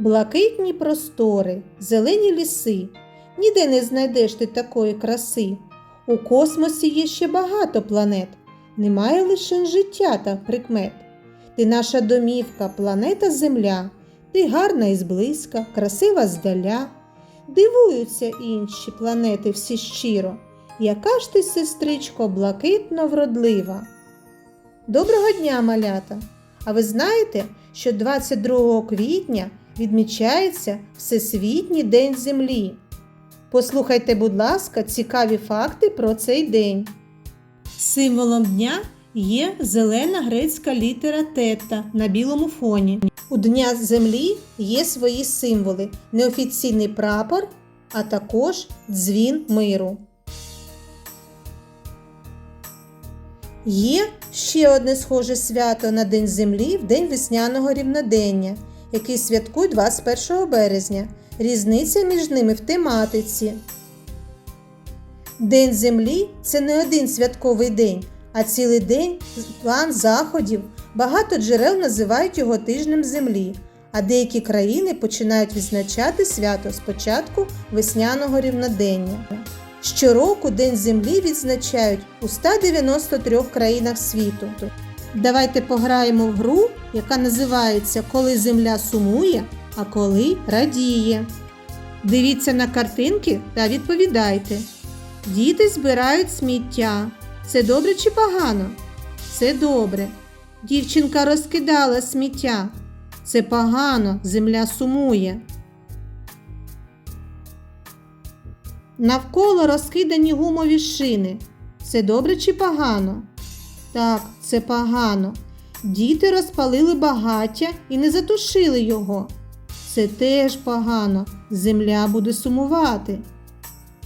Блакитні простори, зелені ліси. Ніде не знайдеш ти такої краси. У космосі є ще багато планет, немає лише життя та прикмет. Ти наша домівка, планета Земля, ти гарна і зблизька, красива здаля. Дивуються інші планети всі щиро, яка ж ти, сестричко, блакитно вродлива. Доброго дня, малята! А ви знаєте, що 22 квітня відмічається Всесвітній день Землі? Послухайте, будь ласка, цікаві факти про цей день. Символом дня є зелена грецька літера тета на білому фоні. У Дня Землі є свої символи: неофіційний прапор, а також дзвін миру. Є ще одне схоже свято на День Землі в День весняного рівнодення, який святкують 21 березня. Різниця між ними в тематиці. День Землі це не один святковий день, а цілий день план заходів. Багато джерел називають його тижнем землі, а деякі країни починають відзначати свято з початку весняного рівнодення. Щороку День Землі відзначають у 193 країнах світу. Давайте пограємо в гру, яка називається Коли Земля сумує, а коли радіє. Дивіться на картинки та відповідайте. Діти збирають сміття. Це добре чи погано? Це добре. Дівчинка розкидала сміття. Це погано, земля сумує. Навколо розкидані гумові шини. Це добре чи погано? Так, це погано. Діти розпалили багаття і не затушили його. Це теж погано. Земля буде сумувати.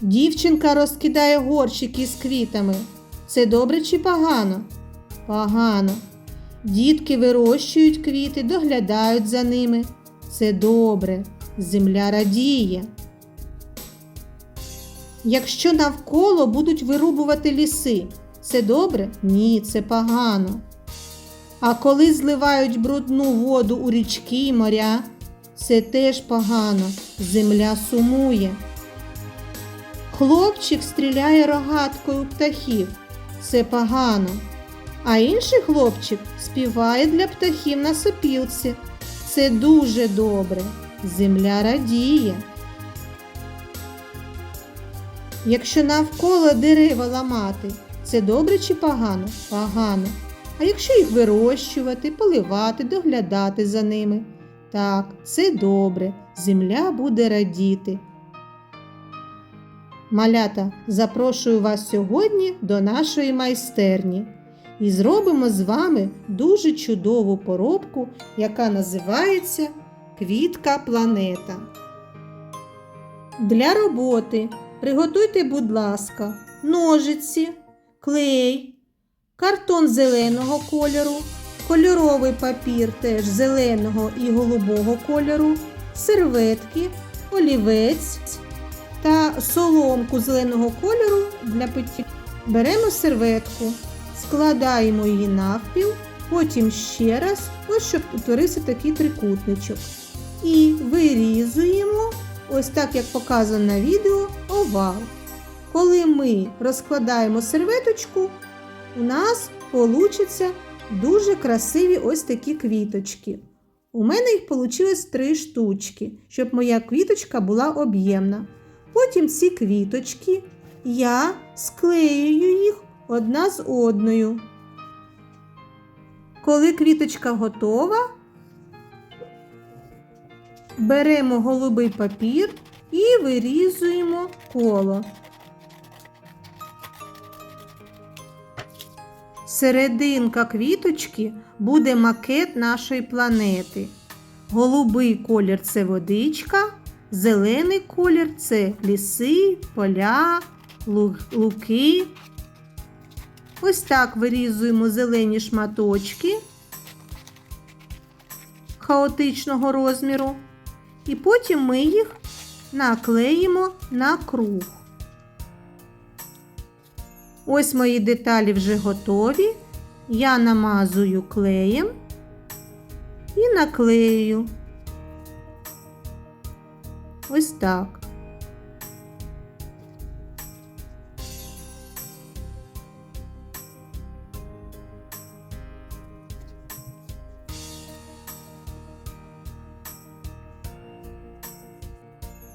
Дівчинка розкидає горщики з квітами. Це добре чи погано? Погано. Дітки вирощують квіти, доглядають за ними. Це добре. Земля радіє. Якщо навколо будуть вирубувати ліси, це добре? Ні, це погано. А коли зливають брудну воду у річки і моря, це теж погано. Земля сумує. Хлопчик стріляє рогаткою птахів. Це погано. А інший хлопчик співає для птахів на сопілці. Це дуже добре. Земля радіє. Якщо навколо дерева ламати, це добре чи погано? Погано. А якщо їх вирощувати, поливати, доглядати за ними? Так, це добре. Земля буде радіти. Малята, запрошую вас сьогодні до нашої майстерні і зробимо з вами дуже чудову поробку, яка називається Квітка планета. Для роботи приготуйте, будь ласка, ножиці, клей, картон зеленого кольору, кольоровий папір теж зеленого і голубого кольору, серветки, олівець та соломку зеленого кольору для пиття. Беремо серветку, складаємо її навпіл, потім ще раз, ось щоб утворився такий трикутничок. І вирізуємо, ось так як показано на відео, овал. Коли ми розкладаємо серветочку, у нас получаться дуже красиві ось такі квіточки. У мене їх вийшло три штучки, щоб моя квіточка була об'ємна. Потім ці квіточки я склеюю їх одна з одною. Коли квіточка готова, беремо голубий папір і вирізуємо коло. Серединка квіточки буде макет нашої планети. Голубий колір це водичка, зелений колір це ліси, поля, луки. Ось так вирізуємо зелені шматочки хаотичного розміру. І потім ми їх наклеїмо на круг. Ось мої деталі вже готові. Я намазую клеєм і наклею. Ось так.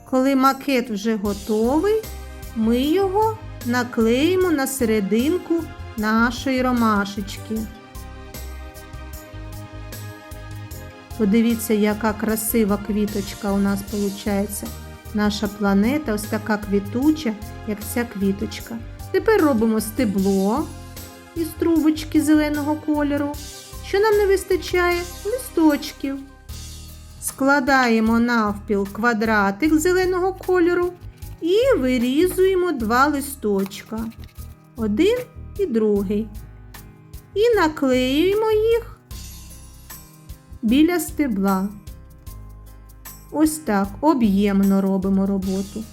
Коли макет вже готовий, ми його наклеїмо на серединку нашої ромашечки. Подивіться, яка красива квіточка у нас виходить. Наша планета ось така квітуча, як ця квіточка. Тепер робимо стебло із трубочки зеленого кольору. Що нам не вистачає? Листочків. Складаємо навпіл квадратик зеленого кольору і вирізуємо два листочка. Один і другий. І наклеюємо їх біля стебла. Ось так об'ємно робимо роботу.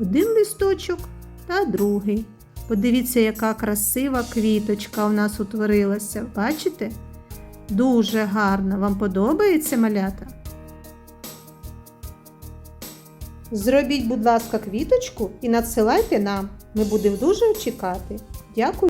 Один листочок та другий. Подивіться, яка красива квіточка у нас утворилася. Бачите? Дуже гарно. Вам подобається малята? Зробіть, будь ласка, квіточку і надсилайте нам. Ми будемо дуже чекати. Дякую.